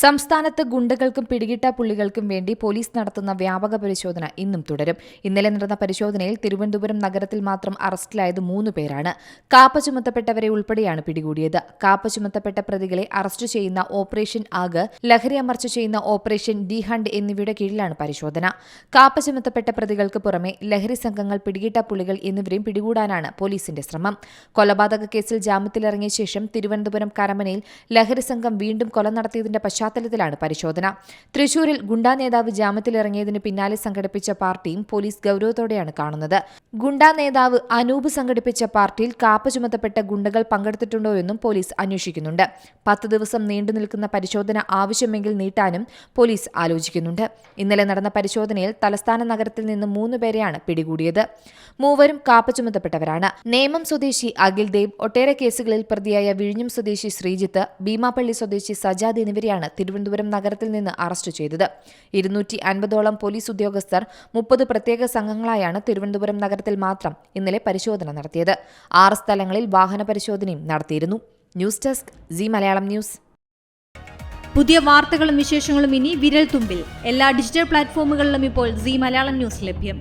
സംസ്ഥാനത്ത് ഗുണ്ടകൾക്കും പിടികിട്ട പുള്ളികൾക്കും വേണ്ടി പോലീസ് നടത്തുന്ന വ്യാപക പരിശോധന ഇന്നും തുടരും. ഇന്നലെ നടന്ന പരിശോധനയിൽ തിരുവനന്തപുരം നഗരത്തിൽ മാത്രം അറസ്റ്റിലായത് മൂന്ന് പേരാണ്. കാപ്പ ചുമത്തപ്പെട്ടവരെ ഉൾപ്പെടെയാണ് പിടികൂടിയത്. കാപ്പ ചുമത്തപ്പെട്ട പ്രതികളെ അറസ്റ്റ് ചെയ്യുന്ന ഓപ്പറേഷൻ ആഗ് ലഹരി അമർച്ച ചെയ്യുന്ന ഓപ്പറേഷൻ ഡി ഹണ്ട് എന്നിവയുടെ കീഴിലാണ് പരിശോധന. കാപ്പ ചുമത്തപ്പെട്ട പ്രതികൾക്ക് പുറമെ ലഹരി സംഘങ്ങൾ പിടികിട്ട പുള്ളികൾ എന്നിവരെയും പിടികൂടാനാണ് പോലീസിന്റെ ശ്രമം. കൊലപാതക കേസിൽ ജാമ്യത്തിലിറങ്ങിയ ശേഷം തിരുവനന്തപുരം കരമനയിൽ ലഹരി സംഘം വീണ്ടും കൊല നടത്തിയതിന്റെ പശ്ചാത്തലത്തിലാണ് പരിശോധന. തൃശൂരിൽ ഗുണ്ടാ നേതാവ് ജാമ്യത്തിലിറങ്ങിയതിന് പിന്നാലെ സംഘടിപ്പിച്ച പാർട്ടിയും പോലീസ് ഗൌരവത്തോടെയാണ് കാണുന്നത്. ഗുണ്ടാ നേതാവ് അനൂപ് സംഘടിപ്പിച്ച പാർട്ടിയിൽ കാപ്പ ചുമത്തപ്പെട്ട ഗുണ്ടകൾ പങ്കെടുത്തിട്ടുണ്ടോ എന്നും പോലീസ് അന്വേഷിക്കുന്നുണ്ട്. പത്ത് ദിവസം നീണ്ടു നിൽക്കുന്ന പരിശോധന ആവശ്യമെങ്കിൽ നീട്ടാനും പോലീസ് ആലോചിക്കുന്നുണ്ട്. ഇന്നലെ നടന്ന പരിശോധനയിൽ തലസ്ഥാന നഗരത്തിൽ നിന്ന് മൂന്ന് പേരെയാണ് പിടികൂടിയത്. മൂവരും കാപ്പ ചുമത്തപ്പെട്ടവരാണ്. നേമം സ്വദേശി അഖിൽ ദേവ് ഒട്ടേറെ കേസുകളിൽ പ്രതിയായ വിഴിഞ്ഞം സ്വദേശി ശ്രീജിത്ത് ഭീമാപ്പള്ളി സ്വദേശി സജാദ് എന്നിവരെയാണ് തിരുവനന്തപുരം നഗരത്തിൽ നിന്ന് അറസ്റ്റ് ചെയ്തത്. ഇരുന്നൂറ്റി അൻപതോളം പോലീസ് ഉദ്യോഗസ്ഥർ മുപ്പത് പ്രത്യേക സംഘങ്ങളായാണ് തിരുവനന്തപുരം നഗരത്തിൽ മാത്രം ഇന്നലെ പരിശോധന നടത്തിയത്. ആറ് സ്ഥലങ്ങളിൽ വാഹന പരിശോധനയും നടത്തിയിരുന്നു. News desk G Malayalam news. പുതിയ വാർത്തകളും വിശേഷങ്ങളും ഇനി വിരൽ തുമ്പിൽ. എല്ലാ ഡിജിറ്റൽ പ്ലാറ്റ്ഫോമുകളിലും ഇപ്പോൾ സി മലയാളം ന്യൂസ് ലഭ്യം.